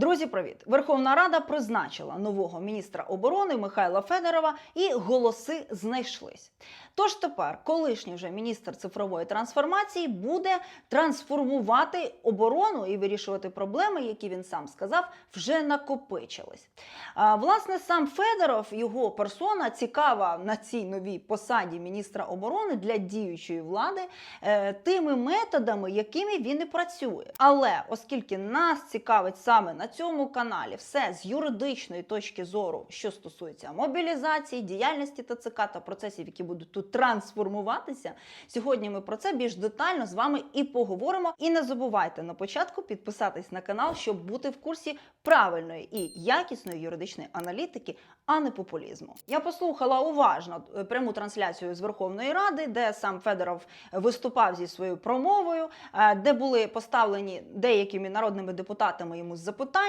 Друзі, привіт! Верховна Рада призначила нового міністра оборони Михайла Федорова, і голоси знайшлись. Тож тепер колишній вже міністр цифрової трансформації буде трансформувати оборону і вирішувати проблеми, які він сам сказав, вже накопичились. А, власне, сам Федоров, його персона цікава на цій новій посаді міністра оборони для діючої влади е, тими методами, якими він і працює. Але оскільки нас цікавить саме на цьому каналі все з юридичної точки зору, що стосується мобілізації, діяльності ТЦК та процесів, які будуть тут трансформуватися, сьогодні ми про це більш детально з вами і поговоримо. І не забувайте на початку підписатись на канал, щоб бути в курсі правильної і якісної юридичної аналітики, а не популізму. Я послухала уважно е, пряму трансляцію з Верховної Ради, де сам Федоров виступав зі своєю промовою, е, де були поставлені деякими народними депутатами йому запитання.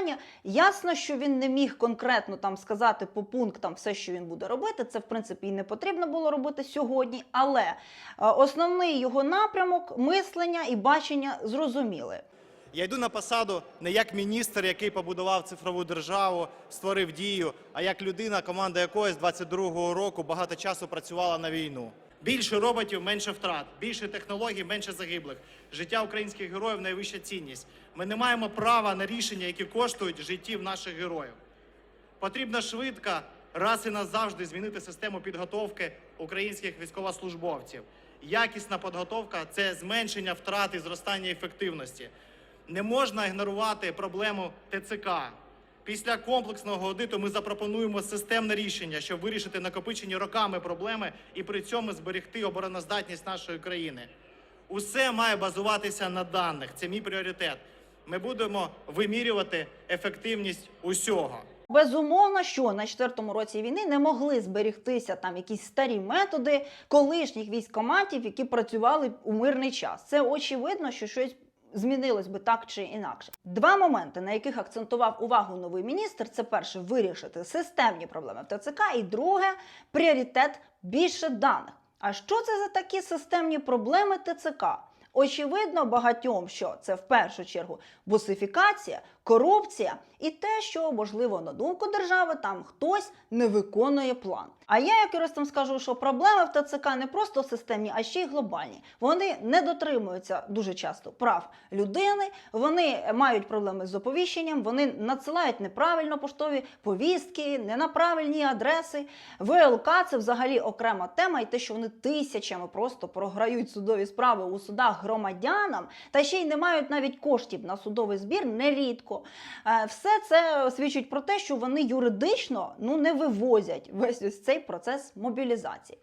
Ясно, що він не міг конкретно там сказати по пунктам все, що він буде робити. Це в принципі і не потрібно було робити сьогодні. Але е, основний його напрямок мислення і бачення зрозуміли. Я йду на посаду не як міністр, який побудував цифрову державу, створив дію, а як людина, команда якої з 22-го року багато часу працювала на війну. Більше роботів, менше втрат, більше технологій, менше загиблих. Життя українських героїв найвища цінність. Ми не маємо права на рішення, які коштують життів наших героїв. Потрібно швидко, раз і назавжди змінити систему підготовки українських військовослужбовців. Якісна підготовка це зменшення втрат і зростання ефективності. Не можна ігнорувати проблему ТЦК. Після комплексного аудиту ми запропонуємо системне рішення, щоб вирішити накопичені роками проблеми і при цьому зберегти обороноздатність нашої країни. Усе має базуватися на даних. Це мій пріоритет. Ми будемо вимірювати ефективність усього. Безумовно, що на четвертому році війни не могли зберігтися там якісь старі методи колишніх військоматів, які працювали у мирний час. Це очевидно, що щось. Змінилось би так чи інакше. Два моменти, на яких акцентував увагу новий міністр, це перше вирішити системні проблеми в ТЦК, і друге пріоритет більше даних. А що це за такі системні проблеми ТЦК? Очевидно, багатьом, що це в першу чергу бусифікація, корупція і те, що можливо на думку держави там хтось не виконує план. А я, як юристам, скажу, що проблеми в ТЦК не просто системні, а ще й глобальні. Вони не дотримуються дуже часто прав людини. Вони мають проблеми з оповіщенням, вони надсилають неправильно поштові повістки, не на правильні адреси. ВЛК це взагалі окрема тема, і те, що вони тисячами просто програють судові справи у судах громадянам, та ще й не мають навіть коштів на судовий збір нерідко. Е, Все це свідчить про те, що вони юридично ну не вивозять весь ось цей процес мобілізації.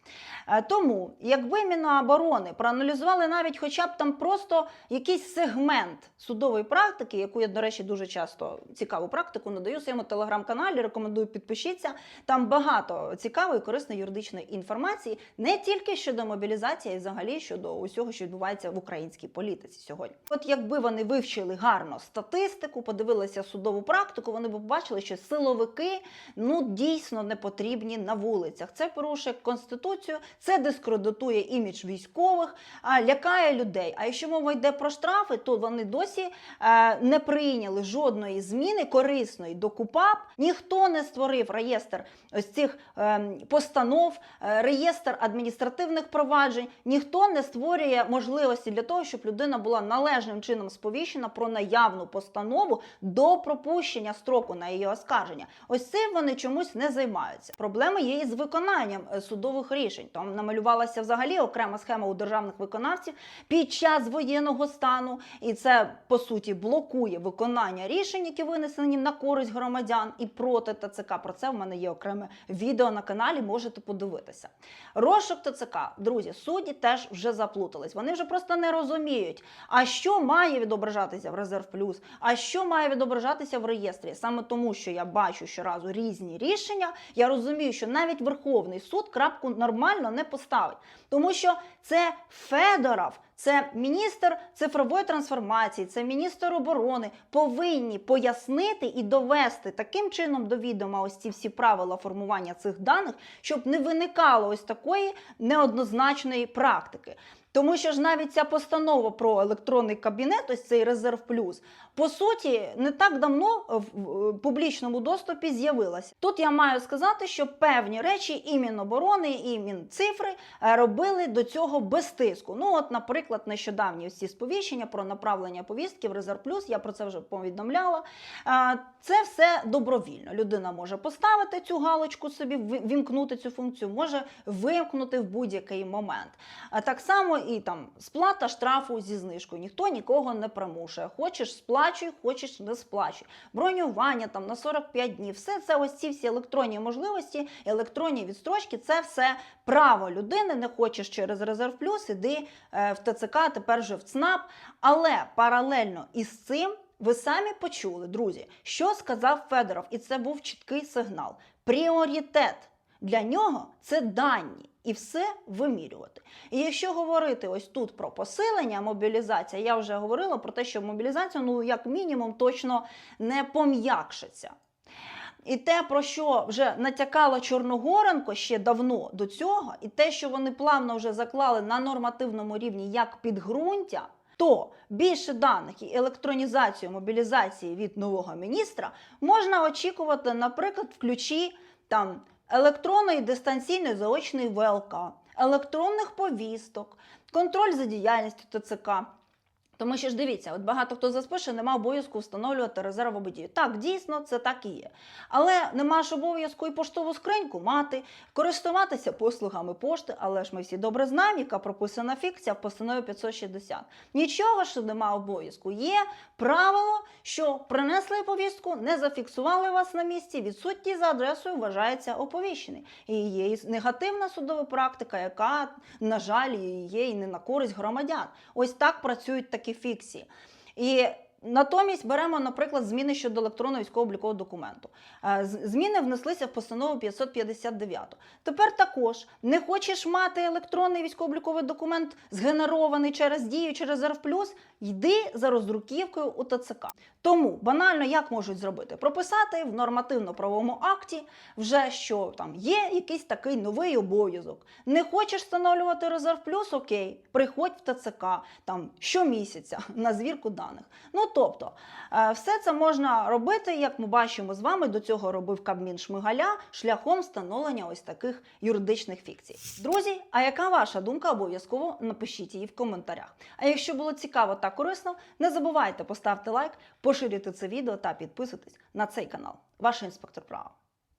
Е, Тому, якби Міноборони проаналізували навіть хоча б там просто якийсь сегмент судової практики, яку я, до речі, дуже часто цікаву практику надаю своєму телеграм-каналі, рекомендую підпишіться. Там багато цікавої, корисної юридичної інформації, не тільки щодо мобілізації, а й взагалі щодо усього, що відбувається в українській політиці сьогодні. От якби вони вивчили гарно статистику, подивилися судову практику, вони б побачили, що силовики ну дійсно не потрібні на вулицях. Це порушує конституцію, це дискредитує імідж військових, а лякає людей. А якщо мова йде про штрафи, то вони досі е, не прийняли жодної зміни корисної до КУПАП. Ніхто не створив реєстр ось цих е, постанов, е, реєстр адміністративних проваджень. Ніхто не створює можливості для того, щоб людина була належним чином сповіщена про наявну постанову до пропущення строку на її оскарження. Ось цим вони чомусь не займаються. Проблеми є із виконанням е, судових рішень. Там намалювалася взагалі окрема схема у державних виконавців під час воєнного стану, і це по суті блокує виконання рішень, які винесені на користь громадян і проти ТЦК. Про це в мене є окреме відео на каналі. Можете подивитися. Розшук ТЦК, друзі, судді теж вже заплутались. Вони вже просто не розуміють, а що має відображатися в резерв плюс, а що має відображатися в реєстрі. Саме тому, що я бачу щоразу різні рішення, я розумію, що навіть Верховний суд крапку нормально не поставить, тому що це Федоров. Це міністр цифрової трансформації, це міністр оборони повинні пояснити і довести таким чином до відома ось ці всі правила формування цих даних, щоб не виникало ось такої неоднозначної практики. Тому що ж навіть ця постанова про електронний кабінет, ось цей резерв плюс, по суті, не так давно в публічному доступі з'явилася. Тут я маю сказати, що певні речі і Міноборони, і Мінцифри е, робили до цього без тиску. Ну, от, наприклад, нещодавні ось ці сповіщення про направлення повістки в резерв плюс, я про це вже повідомляла. Це все добровільно. Людина може поставити цю галочку собі, вімкнути цю функцію, може вимкнути в будь-який момент. Так само і там сплата штрафу зі знижкою. Ніхто нікого не примушує. Хочеш сплачуй, хочеш не сплачуй. Бронювання там на 45 днів. Все це ось ці всі електронні можливості, електронні відстрочки. Це все право людини. Не хочеш через резерв плюс, іди е, в ТЦК, тепер вже в ЦНАП. Але паралельно із цим. Ви самі почули, друзі, що сказав Федоров, і це був чіткий сигнал. Пріоритет для нього це дані і все вимірювати. І якщо говорити ось тут про посилення мобілізація, я вже говорила про те, що мобілізація, ну як мінімум, точно не пом'якшиться. І те, про що вже натякала Чорногоренко ще давно до цього, і те, що вони плавно вже заклали на нормативному рівні як підґрунтя, то більше даних і електронізацію мобілізації від нового міністра можна очікувати, наприклад, в ключі там електронної дистанційної заочної ВЛК, електронних повісток, контроль за діяльністю ТЦК. Тому що ж дивіться, от багато хто заспише, нема обов'язку встановлювати резерв або дію. Так, дійсно, це так і є. Але нема ж обов'язку і поштову скриньку мати, користуватися послугами пошти, але ж ми всі добре знаємо, яка прописана фікція в постанові 560. Нічого ж нема обов'язку. Є правило, що принесли повістку, не зафіксували вас на місці, відсутній за адресою вважається оповіщений. І є і негативна судова практика, яка, на жаль, є і не на користь громадян. Ось так працюють такі фікції. І Натомість беремо, наприклад, зміни щодо електронного військово-облікового документу. Е, Зміни внеслися в постанову 559. Тепер також не хочеш мати електронний військово-обліковий документ, згенерований через дію, через плюс, йди за роздруківкою у ТЦК. Тому банально як можуть зробити? Прописати в нормативно-правовому акті вже що там є якийсь такий новий обов'язок. Не хочеш встановлювати резерв плюс, окей, приходь в ТЦК там щомісяця на звірку даних. Ну тобто, е, все це можна робити, як ми бачимо з вами. До цього робив Кабмін Шмигаля шляхом встановлення ось таких юридичних фікцій. Друзі, а яка ваша думка? Обов'язково напишіть її в коментарях. А якщо було цікаво та корисно, не забувайте поставити лайк, поширити це відео та підписуйтесь на цей канал. Ваш інспектор права.